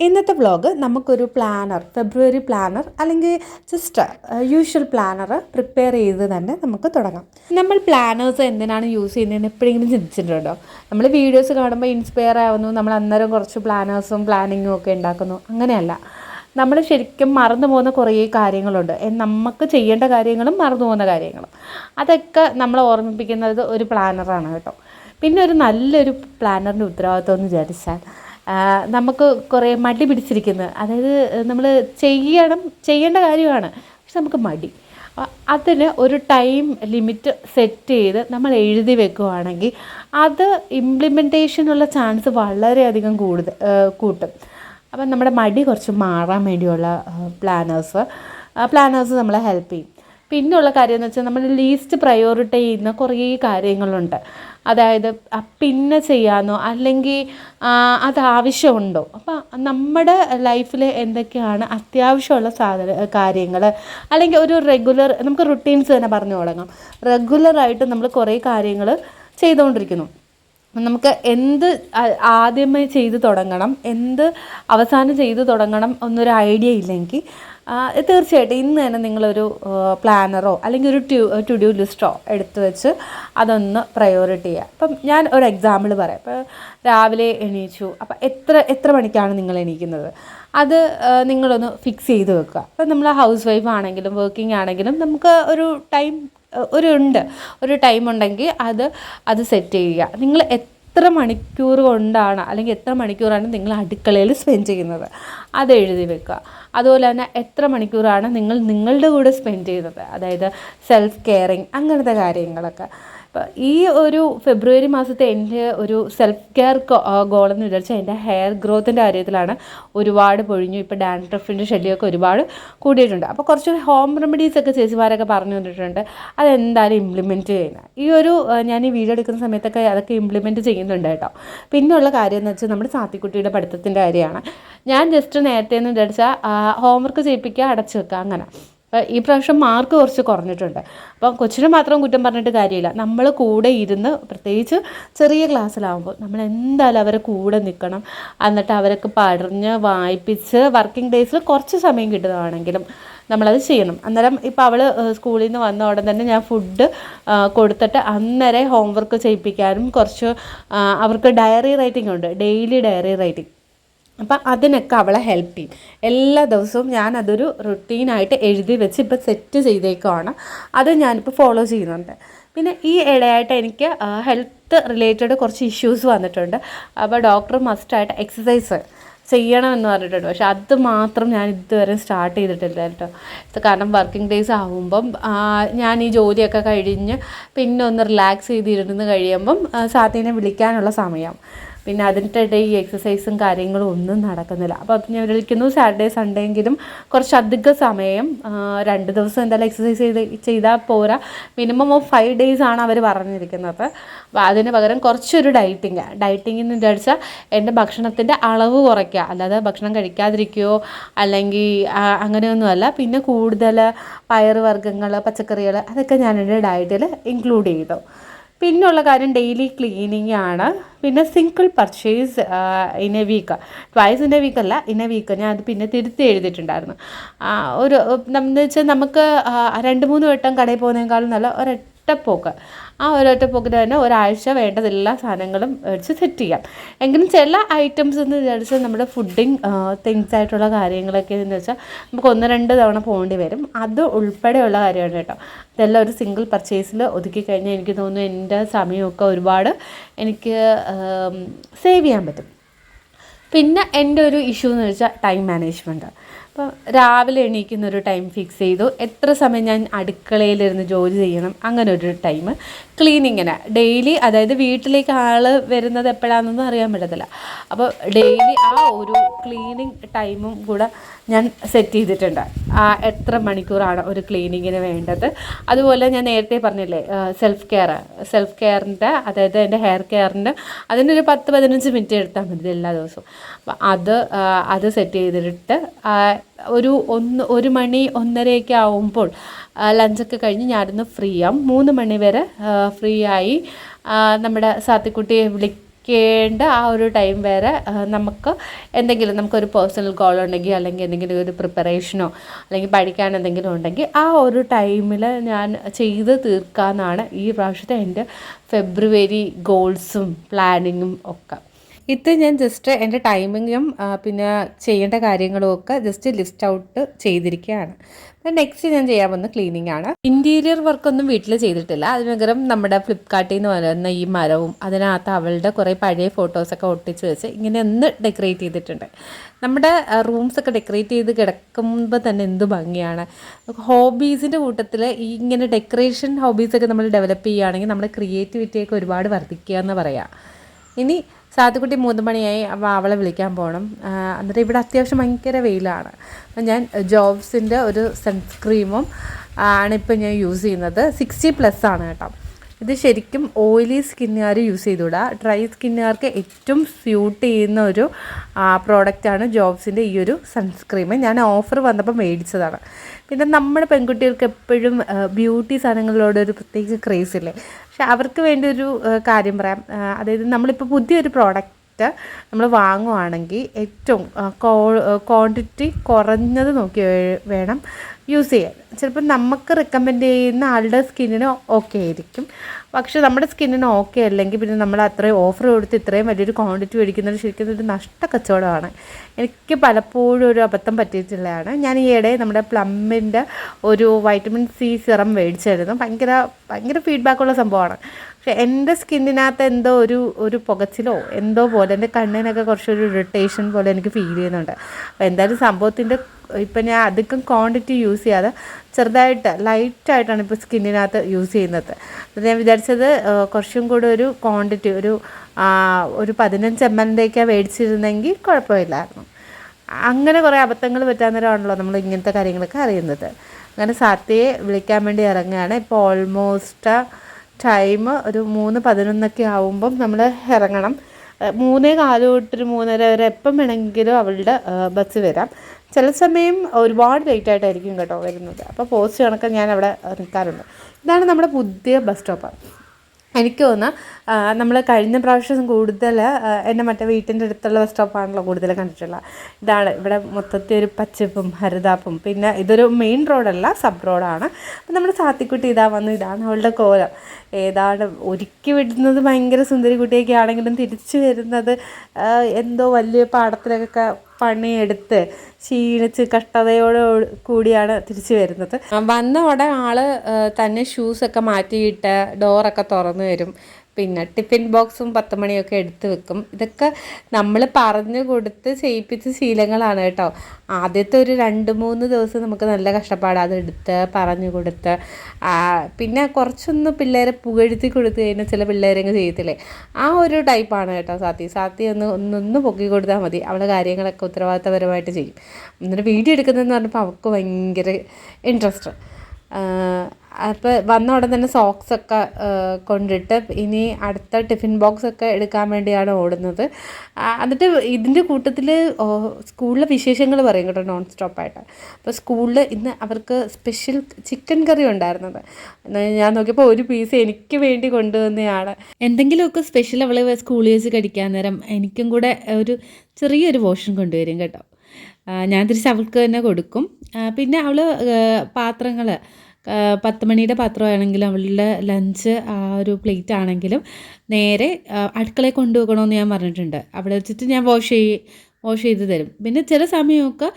ഇന്നത്തെ വ്ളോഗ് നമുക്കൊരു planner February planner അല്ലെങ്കിൽ ജസ്റ്റ് യൂഷ്വൽ പ്ലാനർ പ്രിപ്പയർ ചെയ്ത് തന്നെ നമുക്ക് തുടങ്ങാം. നമ്മൾ പ്ലാനേഴ്സ് എന്തിനാണ് യൂസ് ചെയ്യുന്നതെന്ന് എപ്പോഴെങ്കിലും ചിന്തിച്ചിട്ടുണ്ടോ? നമ്മൾ വീഡിയോസ് കാണുമ്പോൾ ഇൻസ്പയർ ആവുന്നു നമ്മൾ അന്നേരം കുറച്ച് പ്ലാനേഴ്സും പ്ലാനിങ്ങും ഒക്കെ ഉണ്ടാക്കുന്നു. അങ്ങനെയല്ല. നമ്മൾ ശരിക്കും മറന്നു പോകുന്ന കുറേ കാര്യങ്ങളുണ്ട്. നമുക്ക് ചെയ്യേണ്ട കാര്യങ്ങളും മറന്നു പോകുന്ന കാര്യങ്ങളും. അതൊക്കെ നമ്മൾ ഓർമ്മിപ്പിക്കുന്നത് ഒരു പ്ലാനറാണ് കേട്ടോ. പിന്നെ ഒരു നല്ലൊരു പ്ലാനറിന്റെ ഉത്തരവാദിത്വം എന്ന് വിചാരിച്ചാൽ നമുക്ക് കുറേ മടി പിടിച്ചിരിക്കുന്നത് അതായത് നമ്മൾ ചെയ്യണം ചെയ്യേണ്ട കാര്യമാണ്. പക്ഷെ നമുക്ക് മടി. അതിന് ഒരു ടൈം ലിമിറ്റ് സെറ്റ് ചെയ്ത് നമ്മൾ എഴുതി വെക്കുകയാണെങ്കിൽ അത് ഇംപ്ലിമെന്റേഷനുള്ള ചാൻസ് വളരെയധികം കൂടുതൽ കൂട്ടും. അപ്പം നമ്മുടെ മടി കുറച്ച് മാറാൻ വേണ്ടിയുള്ള പ്ലാനേഴ്സ് പ്ലാനേഴ്സ് നമ്മളെ ഹെൽപ്പ് ചെയ്യും. പിന്നെയുള്ള കാര്യം എന്ന് വെച്ചാൽ നമ്മൾ ലീസ്റ്റ് പ്രയോറിറ്റി ചെയ്യുന്ന കുറേ കാര്യങ്ങളുണ്ട്. അതായത് പിന്നെ ചെയ്യാമെന്നോ അല്ലെങ്കിൽ അത് ആവശ്യമുണ്ടോ? അപ്പോൾ നമ്മുടെ ലൈഫിൽ എന്തൊക്കെയാണ് അത്യാവശ്യമുള്ള സാധന കാര്യങ്ങൾ അല്ലെങ്കിൽ ഒരു റെഗുലർ നമുക്ക് റുട്ടീൻസ് തന്നെ പറഞ്ഞു തുടങ്ങാം. റെഗുലറായിട്ട് നമ്മൾ കുറേ കാര്യങ്ങൾ ചെയ്തുകൊണ്ടിരിക്കുന്നു. നമുക്ക് എന്ത് ആദ്യമേ ചെയ്ത് തുടങ്ങണം എന്ത് അവസാനം ചെയ്ത് തുടങ്ങണം എന്നൊരു ഐഡിയ ഇല്ലെങ്കിൽ തീർച്ചയായിട്ടും ഇന്ന് തന്നെ നിങ്ങളൊരു പ്ലാനറോ അല്ലെങ്കിൽ ഒരു ട്യൂ ടു ഡ്യൂ ലിസ്റ്റോ എടുത്തു വെച്ച് അതൊന്ന് പ്രയോറിറ്റി ചെയ്യുക. അപ്പം ഞാൻ ഒരു എക്സാമ്പിൾ പറയാം. ഇപ്പോൾ രാവിലെ എണീച്ചു. അപ്പം എത്ര എത്ര മണിക്കാണ് നിങ്ങൾ എണീക്കുന്നത്? അത് നിങ്ങളൊന്ന് ഫിക്സ് ചെയ്ത് വെക്കുക. അപ്പം നമ്മൾ ഹൗസ് വൈഫ് ആണെങ്കിലും വർക്കിംഗ് ആണെങ്കിലും നമുക്ക് ഒരു ടൈം ഒരു ഉണ്ട്. ഒരു ടൈം ഉണ്ടെങ്കിൽ അത് അത് സെറ്റ് ചെയ്യുക. നിങ്ങൾ എത്ര മണിക്കൂർ കൊണ്ടാണ് അല്ലെങ്കിൽ എത്ര മണിക്കൂറാണ് നിങ്ങൾ അടുക്കളയിൽ സ്പെൻഡ് ചെയ്യുന്നത്? അത് എഴുതി വെക്കുക. അതുപോലെ തന്നെ എത്ര മണിക്കൂറാണ് നിങ്ങൾ നിങ്ങളുടെ കൂടെ സ്പെൻഡ് ചെയ്യുന്നത്? അതായത് സെൽഫ് കെയറിങ് അങ്ങനത്തെ കാര്യങ്ങളൊക്കെ. ഈ ഒരു ഫെബ്രുവരി മാസത്തെ എന്റെ ഒരു സെൽഫ് കെയർ ഗോൾ എന്ന് വിചാരിച്ചാൽ എന്റെ ഹെയർ ഗ്രോത്തിന്റെ കാര്യത്തിലാണ് ഒരുപാട് പൊഴിഞ്ഞു. ഇപ്പോൾ ഡാൻഡ്രഫിന്റെ ശല്യമൊക്കെ ഒരുപാട് കൂടിയിട്ടുണ്ട്. അപ്പോൾ കുറച്ച് ഹോം റെമഡീസ് ഒക്കെ ചേച്ചിമാരൊക്കെ പറഞ്ഞു തന്നിട്ടുണ്ട്. അതെന്തായാലും ഇംപ്ലിമെന്റ് ചെയ്യണം ഈ ഒരു ഞാൻ ഈ വീഡിയോ എടുക്കുന്ന സമയത്തൊക്കെ അതൊക്കെ ഇംപ്ലിമെന്റ് ചെയ്യുന്നുണ്ട് കേട്ടോ. പിന്നെയുള്ള കാര്യം എന്ന് വെച്ചാൽ നമ്മുടെ സാത്തിക്കുട്ടിയുടെ പഠിത്തത്തിന്റെ കാര്യമാണ്. ഞാൻ ജസ്റ്റ് നേരത്തെ എന്ന് വിചാരിച്ചാൽ ഹോംവർക്ക് ചെയ്യിപ്പിക്കുക അടച്ചു വെക്കുക അങ്ങനെ. ഈ പ്രാവശ്യം മാർക്ക് കുറച്ച് കുറഞ്ഞിട്ടുണ്ട്. അപ്പം കൊച്ചിന് മാത്രം കുറ്റം പറഞ്ഞിട്ട് കാര്യമില്ല. നമ്മൾ കൂടെ ഇരുന്ന് പ്രത്യേകിച്ച് ചെറിയ ക്ലാസ്സിലാവുമ്പോൾ നമ്മൾ എന്തായാലും അവരെ കൂടെ നിൽക്കണം. എന്നിട്ട് അവരൊക്കെ പറഞ്ഞ് വായിപ്പിച്ച് വർക്കിംഗ് ഡേയ്സിൽ കുറച്ച് സമയം കിട്ടുന്നതാണെങ്കിലും നമ്മളത് ചെയ്യണം. അന്നേരം ഇപ്പോൾ അവൾ സ്കൂളിൽ നിന്ന് വന്ന ഉടൻ തന്നെ ഞാൻ ഫുഡ് കൊടുത്തിട്ട് അന്നേരം ഹോംവർക്ക് ചെയ്യിപ്പിക്കാനും കുറച്ച് അവർക്ക് ഡയറി റൈറ്റിംഗ് ഉണ്ട്. Daily diary writing. അപ്പം അതിനൊക്കെ അവളെ ഹെൽപ്പ് ചെയ്യും. എല്ലാ ദിവസവും ഞാൻ അതൊരു റുട്ടീനായിട്ട് എഴുതി വെച്ച് ഇപ്പോൾ സെറ്റ് ചെയ്തേക്കുവാണ്. അത് ഞാനിപ്പോൾ ഫോളോ ചെയ്യുന്നുണ്ട്. പിന്നെ ഈ ഇടയായിട്ട് എനിക്ക് ഹെൽത്ത് റിലേറ്റഡ് കുറച്ച് ഇഷ്യൂസ് വന്നിട്ടുണ്ട്. അപ്പോൾ ഡോക്ടർ മസ്റ്റായിട്ട് എക്സസൈസ് ചെയ്യണമെന്ന് പറഞ്ഞിട്ടുണ്ട്. പക്ഷെ അത് മാത്രം ഞാൻ ഇതുവരെ സ്റ്റാർട്ട് ചെയ്തിട്ടില്ല കേട്ടോ. കാരണം വർക്കിംഗ് ഡേയ്സ് ആകുമ്പം ഞാൻ ഈ ജോലിയൊക്കെ കഴിഞ്ഞ് പിന്നെ ഒന്ന് റിലാക്സ് ചെയ്തിരുന്ന് കഴിയുമ്പം സാത്തിനെ വിളിക്കാനുള്ള സമയം. പിന്നെ അതിന്റെ ഈ എക്സസൈസും കാര്യങ്ങളും ഒന്നും നടക്കുന്നില്ല. അപ്പോൾ അത് ഞാൻ വിളിക്കുന്നു. സാറ്റർഡേ സൺഡേ എങ്കിലും കുറച്ചധിക സമയം രണ്ട് ദിവസം എന്തായാലും എക്സസൈസ് ചെയ്ത് ചെയ്താൽ പോരാ. മിനിമം ഓഫ് ഫൈവ് ഡേയ്സ് ആണ് അവർ പറഞ്ഞിരിക്കുന്നത്. അപ്പോൾ അതിന് പകരം കുറച്ചൊരു ഡയറ്റിങ് ഡയറ്റിംഗ് എന്ന് വിചാരിച്ചാൽ എന്റെ ഭക്ഷണത്തിന്റെ അളവ് കുറയ്ക്കുക. അല്ലാതെ ഭക്ഷണം കഴിക്കാതിരിക്കുകയോ അല്ലെങ്കിൽ അങ്ങനെയൊന്നുമല്ല പിന്നെ കൂടുതൽ പയറുവർഗങ്ങൾ പച്ചക്കറികൾ അതൊക്കെ ഞാൻ എന്റെ ഡയറ്റിൽ ഇൻക്ലൂഡ് ചെയ്തു. പിന്നെയുള്ള കാര്യം ഡെയിലി ക്ലീനിങ് ആണ്. പിന്നെ single purchase in a week twice in a week അല്ല ഇൻ എ വീക്ക് ഞാൻ അത് പിന്നെ തിരുത്തി എഴുതിയിട്ടുണ്ടായിരുന്നു. ഒരു എന്ന് വെച്ചാൽ നമുക്ക് രണ്ട് മൂന്ന് വട്ടം കടയിൽ പോകുന്നതിനേക്കാളും നല്ല ഒരൊറ്റപ്പോക്ക്. ആ ഒരൊറ്റപ്പോക്കിന് തന്നെ ഒരാഴ്ച വേണ്ടത് എല്ലാ സാധനങ്ങളും വെച്ച് സെറ്റ് ചെയ്യാം. എങ്കിലും ചില ഐറ്റംസ് എന്ന് വിചാരിച്ചാൽ നമ്മുടെ ഫുഡിങ് തിങ്സ് ആയിട്ടുള്ള കാര്യങ്ങളൊക്കെ എന്ന് വെച്ചാൽ നമുക്ക് ഒന്ന് രണ്ട് തവണ പോകേണ്ടി വരും. അത് ഉൾപ്പെടെയുള്ള കാര്യമാണ് കേട്ടോ. ഇതെല്ലാം ഒരു സിംഗിൾ പർച്ചേസിൽ ഒതുക്കി കഴിഞ്ഞാൽ എനിക്ക് തോന്നുന്നു എന്റെ സമയമൊക്കെ ഒരുപാട് എനിക്ക് സേവ് ചെയ്യാൻ പറ്റും. പിന്നെ എന്റെ ഒരു ഇഷ്യൂ എന്ന് വെച്ചാൽ ടൈം മാനേജ്മെന്റ് അപ്പോൾ രാവിലെ എണീക്കുന്ന ഒരു ടൈം ഫിക്സ് ചെയ്തു. എത്ര സമയം ഞാൻ അടുക്കളയിലിരുന്ന് ജോലി ചെയ്യണം? അങ്ങനെ ഒരു ടൈം ക്ലീനിങ്ങിന് ഡെയിലി അതായത് വീട്ടിലേക്ക് ആൾ വരുന്നത് എപ്പോഴാണെന്നൊന്നും അറിയാൻ പറ്റത്തില്ല. അപ്പോൾ ഡെയിലി ആ ഒരു ക്ലീനിങ് ടൈമും കൂടെ ഞാൻ സെറ്റ് ചെയ്തിട്ടുണ്ട്. ആ എത്ര മണിക്കൂറാണ് ഒരു ക്ലീനിങ്ങിന് വേണ്ടത്? അതുപോലെ ഞാൻ നേരത്തെ പറഞ്ഞില്ലേ സെൽഫ് കെയർ സെൽഫ് കെയറിന്റെ അതായത് എന്റെ ഹെയർ കെയറിന്റെ അതിനൊരു പത്ത് പതിനഞ്ച് മിനിറ്റ് എടുത്താൽ മതി എല്ലാ ദിവസവും. അപ്പം അത് അത് സെറ്റ് ചെയ്തിട്ട് ഒരു ഒന്ന് ഒരു മണി ഒന്നരയൊക്കെ ആവുമ്പോൾ ലഞ്ചൊക്കെ കഴിഞ്ഞ് ഞാനൊന്ന് ഫ്രീ ആവും. മൂന്ന് മണി വരെ ഫ്രീ ആയി. നമ്മുടെ സാത്തിക്കുട്ടിയെ വിളി ആ ഒരു ടൈം വരെ നമുക്ക് എന്തെങ്കിലും നമുക്കൊരു പേഴ്സണൽ ഗോൾ ഉണ്ടെങ്കിൽ അല്ലെങ്കിൽ എന്തെങ്കിലും ഒരു പ്രിപ്പറേഷനോ അല്ലെങ്കിൽ പഠിക്കാൻ എന്തെങ്കിലും ഉണ്ടെങ്കിൽ ആ ഒരു ടൈമിൽ ഞാൻ ചെയ്ത് തീർക്കാമെന്നാണ് ഈ പ്രാവശ്യത്തെ എന്റെ ഫെബ്രുവരി ഗോൾസും പ്ലാനിങ്ങും ഒക്കെ. ഇത് ഞാൻ ജസ്റ്റ് എന്റെ ടൈമിങ്ങും പിന്നെ ചെയ്യേണ്ട കാര്യങ്ങളും ഒക്കെ ജസ്റ്റ് ലിസ്റ്റ് ഔട്ട് ചെയ്തിരിക്കുകയാണ്. നെക്സ്റ്റ് ഞാൻ ചെയ്യാൻ പോകുന്ന ക്ലീനിങ് ആണ്. ഇന്റീരിയർ വർക്കൊന്നും വീട്ടിൽ ചെയ്തിട്ടില്ല. അതിന് പകരം നമ്മുടെ ഫ്ലിപ്കാർട്ടിൽ നിന്ന് വരുന്ന ഈ മരവും അതിനകത്ത് അവളുടെ കുറേ പഴയ ഫോട്ടോസൊക്കെ ഒട്ടിച്ച് വെച്ച് ഇങ്ങനെ ഒന്ന് ഡെക്കറേറ്റ് ചെയ്തിട്ടുണ്ട്. നമ്മുടെ റൂംസൊക്കെ ഡെക്കറേറ്റ് ചെയ്ത് കിടക്കുമ്പോൾ തന്നെ എന്ത് ഭംഗിയാണ്. ഹോബീസിന്റെ കൂട്ടത്തിൽ ഈ ഇങ്ങനെ ഡെക്കറേഷൻ ഹോബീസൊക്കെ നമ്മൾ ഡെവലപ്പ് ചെയ്യുകയാണെങ്കിൽ നമ്മുടെ ക്രിയേറ്റിവിറ്റിയൊക്കെ ഒരുപാട് വർദ്ധിക്കുക എന്ന് പറയാം. ഇനി സാത്തുക്കുട്ടി മൂന്ന് മണിയായി അപ്പോൾ അവളെ വിളിക്കാൻ പോകണം എന്നിട്ട് ഇവിടെ അത്യാവശ്യം ഭയങ്കര വെയിലാണ്. അപ്പം ഞാൻ ജോബ്സിന്റെ ഒരു സൺസ്ക്രീമും ആണ് ഇപ്പം ഞാൻ യൂസ് ചെയ്യുന്നത്. സിക്സ്റ്റി പ്ലസ് ആണ് കേട്ടോ. ഇത് ശരിക്കും ഓയിലി സ്കിന്നുകാർ യൂസ് ചെയ്തുകൂടാ. ഡ്രൈ സ്കിന്നുകാർക്ക് ഏറ്റവും സ്യൂട്ട് ചെയ്യുന്ന ഒരു പ്രോഡക്റ്റാണ് ജോബ്സിന്റെ ഈ ഒരു സൺസ്ക്രീം ഞാൻ ഓഫർ വന്നപ്പോൾ മേടിച്ചതാണ്. പിന്നെ നമ്മുടെ പെൺകുട്ടികൾക്ക് എപ്പോഴും ബ്യൂട്ടി സാധനങ്ങളോട് ഒരു പ്രത്യേക ക്രേസ് ഇല്ലേ? പക്ഷെ അവർക്ക് വേണ്ടി ഒരു കാര്യം പറയാം. അതായത് നമ്മളിപ്പോൾ പുതിയൊരു പ്രോഡക്റ്റ് നമ്മൾ വാങ്ങുവാണെങ്കിൽ ഏറ്റവും ക്വാണ്ടിറ്റി കുറഞ്ഞത് നോക്കി വേണം. യൂസ് ചെയ്യാൻ. ചിലപ്പോൾ നമുക്ക് റെക്കമെൻഡ് ചെയ്യുന്ന ആളുടെ സ്കിന്നിന് ഓക്കെ ആയിരിക്കും. പക്ഷേ നമ്മുടെ സ്കിന്നിന് ഓക്കെ അല്ലെങ്കിൽ പിന്നെ നമ്മൾ അത്രയും ഓഫർ കൊടുത്ത് ഇത്രയും വലിയൊരു ക്വാണ്ടിറ്റി മേടിക്കുന്നത് ശരിക്കും ഒരു നഷ്ട കച്ചവടമാണ്. എനിക്ക് പലപ്പോഴും ഒരു അബദ്ധം പറ്റിയിട്ടുള്ളതാണ്. ഞാൻ ഈയിടെ നമ്മുടെ പ്ലമ്മിന്റെ ഒരു വൈറ്റമിൻ സി സിറം മേടിച്ചായിരുന്നു. ഭയങ്കര ഭയങ്കര ഫീഡ്ബാക്കുള്ള സംഭവമാണ്. എന്റെ സ്കിന്നിനകത്ത് എന്തോ ഒരു ഒരു പുകച്ചിലോ എന്തോ പോലെ എന്റെ കണ്ണിനൊക്കെ കുറച്ചൊരു ഇറിറ്റേഷൻ പോലെ എനിക്ക് ഫീൽ ചെയ്യുന്നുണ്ട്. അപ്പോൾ എന്തായാലും സംഭവത്തിന്റെ ഇപ്പം ഞാൻ അധികം ക്വാണ്ടിറ്റി യൂസ് ചെയ്യാതെ ചെറുതായിട്ട് ലൈറ്റായിട്ടാണ് ഇപ്പോൾ സ്കിന്നിനകത്ത് യൂസ് ചെയ്യുന്നത്. ഞാൻ വിചാരിച്ചത് കുറച്ചും കൂടെ ഒരു ക്വാണ്ടിറ്റി ഒരു ഒരു പതിനഞ്ച് എം എല്ലിന്റെയൊക്കെയാണ് മേടിച്ചിരുന്നെങ്കിൽ കുഴപ്പമില്ലായിരുന്നു. അങ്ങനെ കുറേ അബദ്ധങ്ങൾ പറ്റാവുന്നവരാണല്ലോ നമ്മൾ ഇങ്ങനത്തെ കാര്യങ്ങളൊക്കെ അറിയുന്നത്. അങ്ങനെ സാത്തിയെ വിളിക്കാൻ വേണ്ടി ഇറങ്ങുകയാണ്. ഇപ്പോൾ ഓൾമോസ്റ്റ് ടൈം ഒരു മൂന്ന് പതിനൊന്നൊക്കെ ആവുമ്പം നമ്മൾ ഇറങ്ങണം. മൂന്നേ കാൽ തൊട്ടൊരു മൂന്നര വരെ എപ്പം വേണമെങ്കിലും അവളുടെ ബസ് വരാം. ചില സമയം ഒരുപാട് ലേറ്റ് ആയിട്ടായിരിക്കും കേട്ടോ വരുന്നത്. അപ്പോൾ പോസ്റ്റ് കണക്ക് ഞാൻ അവിടെ നിൽക്കാറുണ്ട്. ഇതാണ് നമ്മുടെ പുതിയ ബസ് സ്റ്റോപ്പ് എനിക്ക് തോന്നുന്നു നമ്മൾ കഴിഞ്ഞ പ്രാവശ്യം കൂടുതൽ എന്റെ മറ്റേ വീട്ടിന്റെ അടുത്തുള്ള ബസ് സ്റ്റോപ്പാണല്ലോ കൂടുതൽ കണ്ടിട്ടുള്ളത്. ഇതാണ് ഇവിടെ മൊത്തത്തിൽ ഒരു പച്ചപ്പും ഹരിതാപ്പും. പിന്നെ ഇതൊരു മെയിൻ റോഡല്ല സബ് റോഡാണ് അപ്പം നമ്മുടെ സാത്തിക്കുട്ടി ഇതാ വന്നു ഇതാണ് അവളുടെ കോലം. ഏതാണ് ഒരുക്കി വിടുന്നത് ഭയങ്കര സുന്ദരി കുട്ടിയൊക്കെ ആണെങ്കിലും തിരിച്ചു വരുന്നത് എന്തോ വലിയ പാടത്തിലൊക്കെ പണിയെടുത്ത് ക്ഷീണിച്ച് കഷ്ടതയോട് കൂടിയാണ് തിരിച്ചു വരുന്നത്. വന്ന ഉടനെ ആൾ തന്നെ ഷൂസൊക്കെ മാറ്റിയിട്ട് ഡോറൊക്കെ തുറന്നു വരും പിന്നെ ടിഫിൻ ബോക്സും പത്ത് മണിയൊക്കെ എടുത്ത് വെക്കും. ഇതൊക്കെ നമ്മൾ പറഞ്ഞു കൊടുത്ത് ചെയ്യിപ്പിച്ച ശീലങ്ങളാണ് കേട്ടോ. ആദ്യത്തെ ഒരു രണ്ട് മൂന്ന് ദിവസം നമുക്ക് നല്ല കഷ്ടപ്പാട് അത് എടുത്ത് പറഞ്ഞു കൊടുത്ത്. പിന്നെ കുറച്ചൊന്ന് പിള്ളേരെ പുകഴ്ത്തി കൊടുത്തു കഴിഞ്ഞാൽ ചില പിള്ളേരെങ്ങ് ചെയ്യത്തില്ലേ? ആ ഒരു ടൈപ്പാണ് കേട്ടോ സാത്തി. സാത്തി ഒന്ന് ഒന്നൊന്ന് പൊക്കി കൊടുത്താൽ മതി. അവളെ കാര്യങ്ങളൊക്കെ ഉത്തരവാദിത്തപരമായിട്ട് ചെയ്യും. എന്നിട്ട് വീഡിയോ എടുക്കുന്നതെന്ന് പറഞ്ഞപ്പോൾ അവൾക്ക് ഭയങ്കര ഇൻട്രസ്റ്റ് അപ്പോൾ വന്ന ഉടൻ തന്നെ സോക്സ് ഒക്കെ കൊണ്ടിട്ട് ഇനി അടുത്ത ടിഫിൻ ബോക്സ് ഒക്കെ എടുക്കാൻ വേണ്ടിയാണ് ഓടുന്നത്. എന്നിട്ട് ഇതിന്റെ കൂട്ടത്തിൽ സ്കൂളിലെ വിശേഷങ്ങൾ പറയും കേട്ടോ നോൺ സ്റ്റോപ്പായിട്ട് അപ്പോൾ സ്കൂളിൽ ഇന്ന് അവർക്ക് സ്പെഷ്യൽ ചിക്കൻ കറി ഉണ്ടായിരുന്നത്. ഞാൻ നോക്കിയപ്പോൾ ഒരു പീസ് എനിക്ക് വേണ്ടി കൊണ്ടുവന്നയാണ്. എന്തെങ്കിലുമൊക്കെ സ്പെഷ്യൽ അവൾ സ്കൂളിൽ വെച്ച് കഴിക്കാൻ നേരം എനിക്കും കൂടെ ഒരു ചെറിയൊരു പോർഷൻ കൊണ്ടുവരും കേട്ടോ. ഞാൻ തിരിച്ച് അവൾക്ക് തന്നെ കൊടുക്കും. പിന്നെ അവൾ പാത്രങ്ങൾ പത്ത് മണിയുടെ പാത്രമാണെങ്കിലും അവളുടെ ലഞ്ച് ആ ഒരു പ്ലേറ്റ് ആണെങ്കിലും നേരെ അടുക്കളയിൽ കൊണ്ടുപോകണമെന്ന് ഞാൻ പറഞ്ഞിട്ടുണ്ട്. അവിടെ വെച്ചിട്ട് ഞാൻ വാഷ് ചെയ്യ് വാഷ് ചെയ്ത് തരും. പിന്നെ ചില സമയമൊക്കെ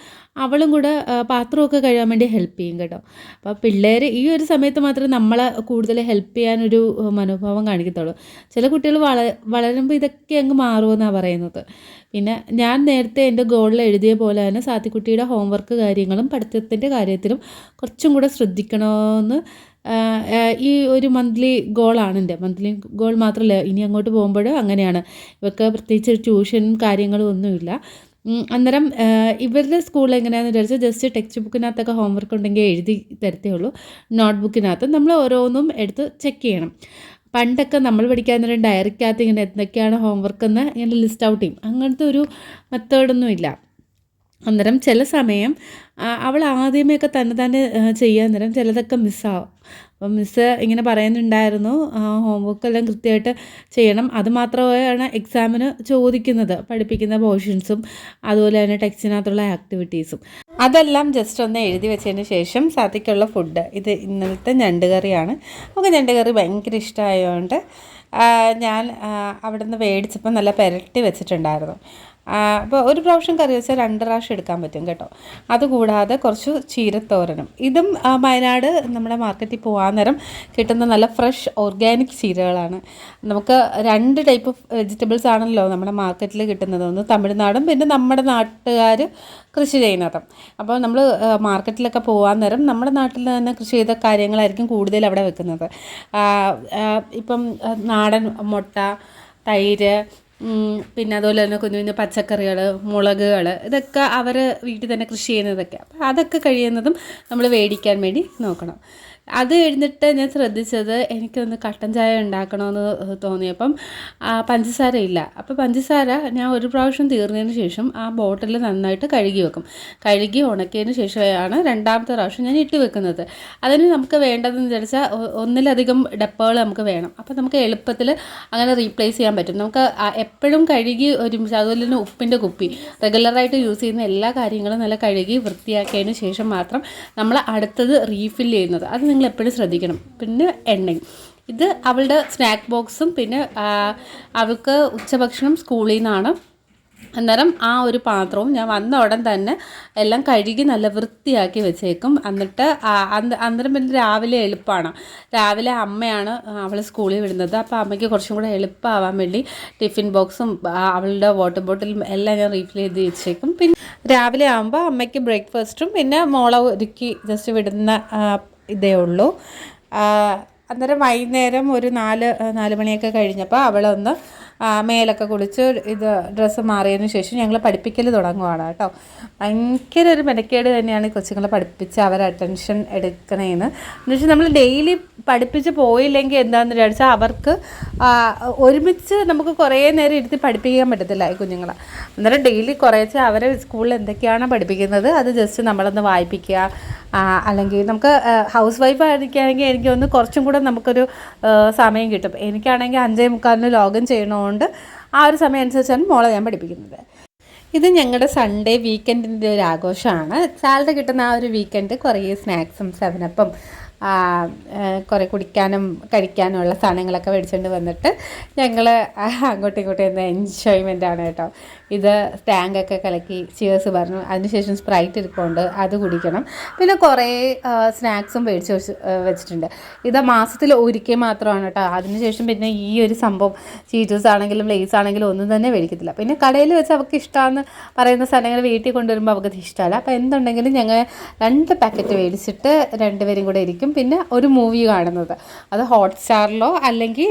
അവളും കൂടെ പാത്രമൊക്കെ കഴുകാൻ വേണ്ടി ഹെൽപ്പ് ചെയ്യും കേട്ടോ. അപ്പോൾ പിള്ളേർ ഈ ഒരു സമയത്ത് മാത്രമേ നമ്മളെ കൂടുതൽ ഹെൽപ്പ് ചെയ്യാനൊരു മനോഭാവം കാണിക്കത്തുള്ളൂ. ചില കുട്ടികൾ വള വളരുമ്പോൾ ഇതൊക്കെ അങ്ങ് മാറുമെന്നാണ് പറയുന്നത്. പിന്നെ ഞാൻ നേരത്തെ എന്റെ ഗോളിൽ എഴുതിയ പോലെ തന്നെ സാത്തിക്കുട്ടിയുടെ ഹോംവർക്ക് കാര്യങ്ങളും പഠിത്തത്തിന്റെ കാര്യത്തിലും കുറച്ചും കൂടെ ശ്രദ്ധിക്കണമെന്ന് ഈ ഒരു മന്ത്ലി ഗോളാണ് എന്റെ. മന്ത്ലി ഗോൾ മാത്രമല്ല ഇനി അങ്ങോട്ട് പോകുമ്പോൾ അങ്ങനെയാണ്. ഇവർക്ക് പ്രത്യേകിച്ച് ട്യൂഷനും കാര്യങ്ങളും ഒന്നുമില്ല. അന്നേരം ഇവരുടെ സ്കൂളിൽ എങ്ങനെയാണെന്ന് വിചാരിച്ചാൽ ജസ്റ്റ് ടെക്സ്റ്റ് ബുക്കിനകത്തൊക്കെ ഹോംവർക്ക് ഉണ്ടെങ്കിൽ എഴുതി തരത്തേ ഉള്ളൂ. നോട്ട് ബുക്കിനകത്ത് നമ്മൾ ഓരോന്നും എടുത്ത് ചെക്ക് ചെയ്യണം. പണ്ടൊക്കെ നമ്മൾ പഠിക്കാൻ നേരം ഡയറിക്കകത്ത് ഇങ്ങനെ എന്തൊക്കെയാണ് ഹോംവർക്ക് എന്ന് ഇങ്ങനെ ലിസ്റ്റ് ഔട്ട് ചെയ്യും. അങ്ങനത്തെ ഒരു മെത്തേഡൊന്നും ഇല്ല അന്നേരം ചില സമയം അവൾ ആദ്യമേയൊക്കെ തന്നെ തന്നെ ചെയ്യാൻ നേരം ചിലതൊക്കെ മിസ്സാവും അപ്പം മിസ്സ് ഇങ്ങനെ പറയുന്നുണ്ടായിരുന്നു. ഹോംവർക്ക് എല്ലാം കൃത്യമായിട്ട് ചെയ്യണം. അത് മാത്രമാണ് എക്സാമിന് ചോദിക്കുന്നത്. പഠിപ്പിക്കുന്ന പോർഷൻസും അതുപോലെ തന്നെ ടെക്സ്റ്റിനകത്തുള്ള ആക്ടിവിറ്റീസും അതെല്ലാം ജസ്റ്റ് ഒന്ന് എഴുതി വെച്ചതിന് ശേഷം സാധിക്കുള്ള ഫുഡ് ഇത് ഇന്നലത്തെ ഞണ്ട് കറിയാണ് നമുക്ക് ഞണ്ട് കറി ഭയങ്കര ഇഷ്ടമായതുകൊണ്ട് ഞാൻ അവിടെ നിന്ന് മേടിച്ചപ്പോൾ നല്ല പെരട്ടി വെച്ചിട്ടുണ്ടായിരുന്നു. അപ്പോൾ ഒരു പ്രാവശ്യം കറി വെച്ചാൽ രണ്ട് പ്രാവശ്യം എടുക്കാൻ പറ്റും കേട്ടോ. അതുകൂടാതെ കുറച്ച് ചീരത്തോരനും. ഇതും വയനാട് നമ്മുടെ മാർക്കറ്റിൽ പോകാൻ നേരം കിട്ടുന്ന നല്ല ഫ്രഷ് ഓർഗാനിക് ചീരകളാണ്. നമുക്ക് രണ്ട് ടൈപ്പ് ഓഫ് വെജിറ്റബിൾസ് ആണല്ലോ നമ്മുടെ മാർക്കറ്റിൽ കിട്ടുന്നത്. ഒന്ന് തമിഴ്നാടും പിന്നെ നമ്മുടെ നാട്ടുകാർ കൃഷി ചെയ്യുന്നതും. അപ്പോൾ നമ്മൾ മാർക്കറ്റിലൊക്കെ പോകാൻ നേരം നമ്മുടെ നാട്ടിൽ തന്നെ കൃഷി ചെയ്ത കാര്യങ്ങളായിരിക്കും കൂടുതൽ അവിടെ വെക്കുന്നത്. ഇപ്പം നാടൻ മുട്ട തൈര് പിന്നെ അതുപോലെ തന്നെ കുഞ്ഞു കുഞ്ഞു പച്ചക്കറികൾ മുളകുകൾ ഇതൊക്കെ അവർ വീട്ടിൽ തന്നെ കൃഷി ചെയ്യുന്നതൊക്കെ. അപ്പോൾ അതൊക്കെ കഴിയുന്നതും നമ്മൾ മേടിക്കാൻ വേണ്ടി നോക്കണം. അത് കഴിഞ്ഞിട്ട് ഞാൻ ശ്രദ്ധിച്ചത് എനിക്കൊന്ന് കട്ടൻ ചായ ഉണ്ടാക്കണമെന്ന് തോന്നിയപ്പം പഞ്ചസാര ഇല്ല. അപ്പോൾ പഞ്ചസാര ഞാൻ ഒരു പ്രാവശ്യം തീർന്നതിന് ശേഷം ആ ബോട്ടിൽ നന്നായിട്ട് കഴുകി വെക്കും. കഴുകി ഉണക്കിയതിന് ശേഷമാണ് രണ്ടാമത്തെ പ്രാവശ്യം ഞാൻ ഇട്ട് വെക്കുന്നത്. അതിന് നമുക്ക് വേണ്ടതെന്ന് വിചാരിച്ചാൽ ഒന്നിലധികം ഡപ്പകൾ നമുക്ക് വേണം. അപ്പോൾ നമുക്ക് എളുപ്പത്തിൽ അങ്ങനെ റീപ്ലേസ് ചെയ്യാൻ പറ്റും. നമുക്ക് എപ്പോഴും കഴുകി ഒരുമിച്ച് അതുപോലെ തന്നെ ഉപ്പിന്റെ കുപ്പി. റെഗുലറായിട്ട് യൂസ് ചെയ്യുന്ന എല്ലാ കാര്യങ്ങളും നല്ല കഴുകി വൃത്തിയാക്കിയതിന് ശേഷം മാത്രം നമ്മൾ അടുത്തത് റീഫിൽ ചെയ്യുന്നത്. അത് നിങ്ങൾ എപ്പോഴും ശ്രദ്ധിക്കണം. പിന്നെ എണ്ണയും. ഇത് അവളുടെ സ്നാക്ക് ബോക്സും പിന്നെ അവൾക്ക് ഉച്ചഭക്ഷണം സ്കൂളിൽ നിന്നാണ് അന്നേരം ആ ഒരു പാത്രവും ഞാൻ വന്ന ഉടൻ തന്നെ എല്ലാം കഴുകി നല്ല വൃത്തിയാക്കി വെച്ചേക്കും. എന്നിട്ട് അന്നേരം പിന്നെ രാവിലെ എളുപ്പമാണ് രാവിലെ അമ്മയാണ് അവൾ സ്കൂളിൽ വിടുന്നത്. അപ്പോൾ അമ്മയ്ക്ക് കുറച്ചും കൂടെ എളുപ്പമാവാൻ വേണ്ടി ടിഫിൻ ബോക്സും അവളുടെ വാട്ടർ ബോട്ടിലും എല്ലാം ഞാൻ റീഫിൽ ചെയ്ത് വെച്ചേക്കും. പിന്നെ രാവിലെ ആകുമ്പോൾ അമ്മയ്ക്ക് ബ്രേക്ക്ഫാസ്റ്റും പിന്നെ മോള ഒരുക്കി ജസ്റ്റ് വിടുന്ന ഇതേ ഉള്ളൂ. അന്നേരം വൈകുന്നേരം ഒരു നാല് നാല് മണിയൊക്കെ കഴിഞ്ഞപ്പോൾ അവളൊന്ന് മേലൊക്കെ കുളിച്ച് ഇത് ഡ്രസ്സ് മാറിയതിന് ശേഷം ഞങ്ങൾ പഠിപ്പിക്കൽ തുടങ്ങുവാണ് കേട്ടോ. ഭയങ്കര ഒരു മെനക്കേട് തന്നെയാണ് ഈ കൊച്ചുങ്ങളെ പഠിപ്പിച്ച് അവരെ അറ്റൻഷൻ എടുക്കണേന്ന്. എന്ന് വെച്ചാൽ നമ്മൾ ഡെയിലി പഠിപ്പിച്ച് പോയില്ലെങ്കിൽ എന്താണെന്ന് വിചാരിച്ചാൽ അവർക്ക് ഒരുമിച്ച് നമുക്ക് കുറേ നേരം ഇരുത്തി പഠിപ്പിക്കാൻ പറ്റത്തില്ല ഈ കുഞ്ഞുങ്ങളെ. അന്നേരം ഡെയിലി കുറേച്ച് അവരെ സ്കൂളിൽ എന്തൊക്കെയാണോ പഠിപ്പിക്കുന്നത് അത് ജസ്റ്റ് നമ്മളൊന്ന് വായിപ്പിക്കുക അല്ലെങ്കിൽ നമുക്ക് ഹൗസ് വൈഫ് ആയിരിക്കുകയാണെങ്കിൽ എനിക്ക് ഒന്ന് കുറച്ചും കൂടെ നമുക്കൊരു സമയം കിട്ടും. എനിക്കാണെങ്കിൽ അഞ്ചേ മുക്കാലിന് ലോഗിൻ ചെയ്യണതുകൊണ്ട് ആ ഒരു സമയം അനുസരിച്ചാണ് മോളെ ഞാൻ പഠിപ്പിക്കുന്നത്. ഇത് ഞങ്ങളുടെ സൺഡേ വീക്കെൻഡിന്റെ ഒരു ആഘോഷമാണ്. സാലറി കിട്ടുന്ന ആ ഒരു വീക്കെൻഡ് കുറേ സ്നാക്സും സെവനപ്പം കുറേ കുടിക്കാനും കഴിക്കാനുമുള്ള സാധനങ്ങളൊക്കെ മേടിച്ചുകൊണ്ട് വന്നിട്ട് ഞങ്ങൾ അങ്ങോട്ടും ഇങ്ങോട്ടും എന്ന ആണ് കേട്ടോ. ഇത് ടാങ്കൊക്കെ കലക്കി ചിയേഴ്സ് പറഞ്ഞു. അതിനുശേഷം സ്പ്രൈറ്റ് ഇരിപ്പുണ്ട് അത് കുടിക്കണം. പിന്നെ കുറേ സ്നാക്സും മേടിച്ച് വെച്ചിട്ടുണ്ട്. ഇത് മാസത്തിൽ ഒരിക്കൽ മാത്രമാണ് കേട്ടോ. അതിനുശേഷം പിന്നെ ഈ ഒരു സംഭവം ചീറ്റൂസ് ആണെങ്കിലും ലേസ് ആണെങ്കിലും ഒന്നും തന്നെ മേടിക്കത്തില്ല. പിന്നെ കടയിൽ വെച്ച് അവർക്ക് ഇഷ്ടമാണെന്ന് പറയുന്ന സാധനങ്ങൾ വീട്ടിൽ കൊണ്ടുവരുമ്പോൾ അവർക്ക് ഇഷ്ടമല്ല. അപ്പോൾ എന്തുണ്ടെങ്കിലും ഞങ്ങൾ രണ്ട് പാക്കറ്റ് മേടിച്ചിട്ട് രണ്ടുപേരും കൂടെ ഇരിക്കും. പിന്നെ ഒരു മൂവി കാണുന്നത്. അത് ഹോട്ട്സ്റ്റാറിലോ അല്ലെങ്കിൽ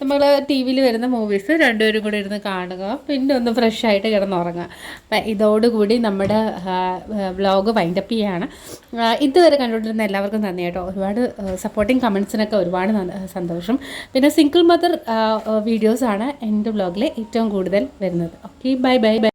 നമ്മൾ ടി വിയിൽ വരുന്ന മൂവീസ് രണ്ടുപേരും കൂടി ഇരുന്ന് കാണുക. പിന്നെ ഒന്ന് ഫ്രഷ് ആയിട്ട് കിടന്നുറങ്ങുക. അപ്പം ഇതോടുകൂടി നമ്മുടെ വ്ലോഗ് വൈൻഡപ്പ് ചെയ്യാണ്. ആ, ഇതുവരെ കണ്ടുകൊണ്ടിരുന്ന എല്ലാവർക്കും നന്ദി കേട്ടോ. ഒരുപാട് സപ്പോർട്ടിങ് കമൻസിനൊക്കെ ഒരുപാട് സന്തോഷം. പിന്നെ സിംഗിൾ മദർ വീഡിയോസാണ് എന്റെ വ്ലോഗിൽ ഏറ്റവും കൂടുതൽ വരുന്നത്. Okay bye bye bye